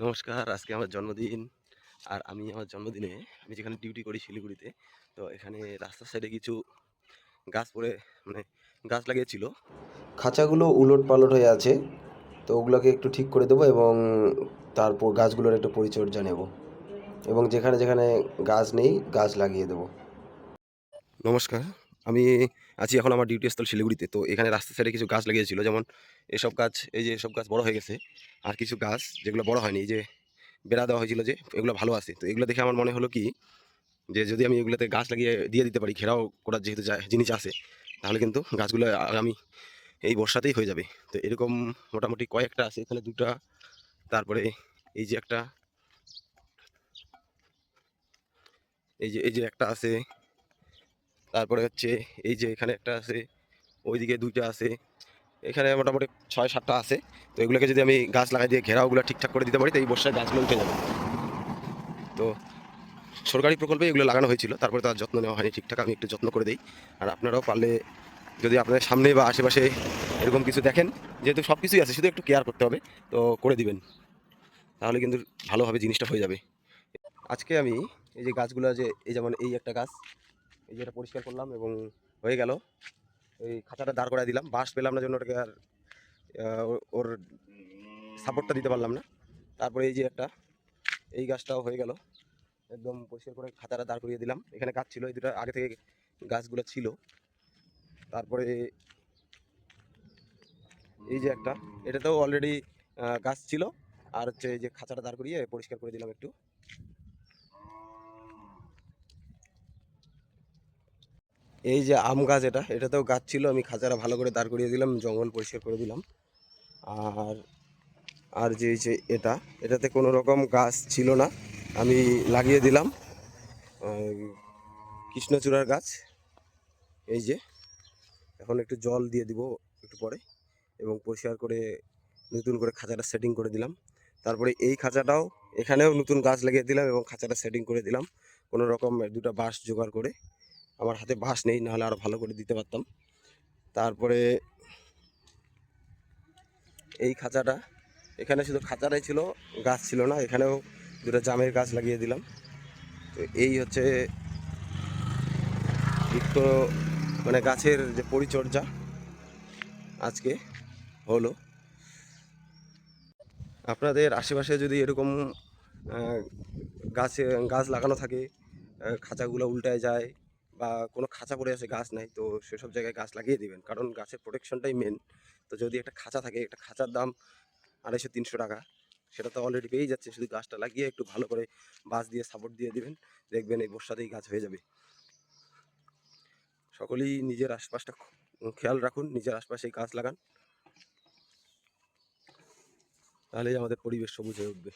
নমস্কার, আজকে আমার জন্মদিন। আর আমি আমার জন্মদিনে, আমি যেখানে ডিউটি করি শিলিগুড়িতে, তো এখানে রাস্তার সাইডে কিছু গাছ পড়ে মানে গাছ লাগিয়েছিল। খাঁচাগুলো উলট পালট হয়ে আছে, তো ওগুলোকে একটু ঠিক করে দেবো এবং তারপর গাছগুলোর একটু পরিচর্যা নেব। এবং যেখানে যেখানে গাছ নেই, গাছ লাগিয়ে দেবো। নমস্কার। আমি আছি এখন আমার ডিউটি স্থল শিলিগুড়িতে। তো এখানে রাস্তার সাইডে কিছু গাছ লাগিয়েছিল, যেমন এসব গাছ, এই যে এসব গাছ বড় হয়ে গেছে, আর কিছু গাছ যেগুলো বড় হয়নি, এই যে বেড়া দেওয়া হয়েছিল যে, এগুলো ভালো আছে। তো এগুলো দেখে আমার মনে হলো কি, যে যদি আমি এগুলোতে গাছ লাগিয়ে দিয়ে দিতে পারি, ঘেরাও করার যেহেতু জিনিস আছে, তাহলে কিন্তু গাছগুলো আগামী এই বর্ষাতেই হয়ে যাবে। তো এরকম মোটামুটি কয়েকটা আছে, এখানে দুটা, তারপরে এই যে একটা, এই যে এই যে একটা আছে তারপরে হচ্ছে এই যে এখানে একটা আছে, ওইদিকে দুইটা আছে। এখানে মোটামুটি ছয় সাতটা আছে। তো এগুলোকে যদি আমি গাছ লাগাই দিয়ে ঘেরাওগুলো ঠিকঠাক করে দিতে পারি, তো এই বর্ষায় গাছগুলো উঠে যাবে। তো সরকারি প্রকল্পে এগুলো লাগানো হয়েছিল, তারপরে তার যত্ন নেওয়া হয়নি ঠিকঠাক, আমি একটু যত্ন করে দিই। আর আপনারাও পারলে যদি আপনাদের সামনে বা আশেপাশে এরকম কিছু দেখেন, যেহেতু সব কিছুই আছে, শুধু একটু কেয়ার করতে হবে, তো করে দিবেন। তাহলে কিন্তু ভালোভাবে জিনিসটা হয়ে যাবে। আজকে আমি এই যে গাছগুলো যে, এই যেমন এই একটা গাছ এই যে এটা পরিষ্কার করলাম এবং হয়ে গেল। এই খাঁচাটা দাঁড় করায় দিলাম। বাঁশ পেলাম না জন্য ওটাকে আর ওর সাপোর্টটা দিতে পারলাম না। তারপরে এই যে একটা, এই গাছটাও হয়ে গেল। একদম পরিষ্কার করে খাঁচাটা দাঁড় করিয়ে দিলাম। এখানে গাছ ছিল, এই দুটো আগে থেকে গাছগুলো ছিল। তারপরে এই যে একটা, এটাতেও অলরেডি গাছ ছিল। আর হচ্ছে এই যে খাঁচাটা দাঁড় করিয়ে পরিষ্কার করে দিলাম একটু। এই যে আম গাছ এটা, এটাতেও গাছ ছিল, আমি খাঁচাটা ভালো করে দাঁড় করিয়ে দিলাম, জঙ্গল পরিষ্কার করে দিলাম। আর আর যে যে এটা, এটাতে কোনো রকম গাছ ছিল না, আমি লাগিয়ে দিলাম। কৃষ্ণচূড়ার গাছ, এই যে। এখন একটু জল দিয়ে দিব একটু পরে, এবং পরিষ্কার করে, নতুন করে খাঁচাটা সেটিং করে দিলাম। তারপরে এই খাঁচাটাও, এখানেও নতুন গাছ লাগিয়ে দিলাম, এবং খাঁচাটা সেটিং করে দিলাম। কোনো রকম দুটো বাঁশ জোগাড় করে আমার হাতে বাঁশ নেই, নাহলে আরও ভালো করে দিতে পারতাম। তারপরে এই খাঁচাটা, এখানে শুধু খাঁচাটাই ছিল, গাছ ছিল না, এখানেও দুটো জামের গাছ লাগিয়ে দিলাম। তো এই হচ্ছে বৃক্ষ মানে গাছের যে পরিচর্যা, আজকে হলো। আপনাদের আশেপাশে যদি এরকম গাছে, গাছ লাগানো থাকে খাঁচাগুলো উল্টায় যায় বা কোনো খাঁচা পড়ে আছে, গাছ নাই, তো সেসব জায়গায় গাছ লাগিয়ে দিবেন। কারণ গাছের প্রোটেকশনটাই মেন তো যদি একটা খাঁচা থাকে, একটা খাঁচার দাম আড়াইশো, তিনশো টাকা, সেটা তো অলরেডি পেয়েই যাচ্ছে শুধু গাছটা লাগিয়ে একটু ভালো করে বাঁশ দিয়ে, সাপোর্ট দিয়ে দিবেন, দেখবেন এই বর্ষাতেই গাছ হয়ে যাবে। সকলেই নিজের আশপাশটা খেয়াল রাখুন, নিজের আশপাশে গাছ লাগান। তাহলেই আমাদের পরিবেশ সবুজ হয়ে উঠবে।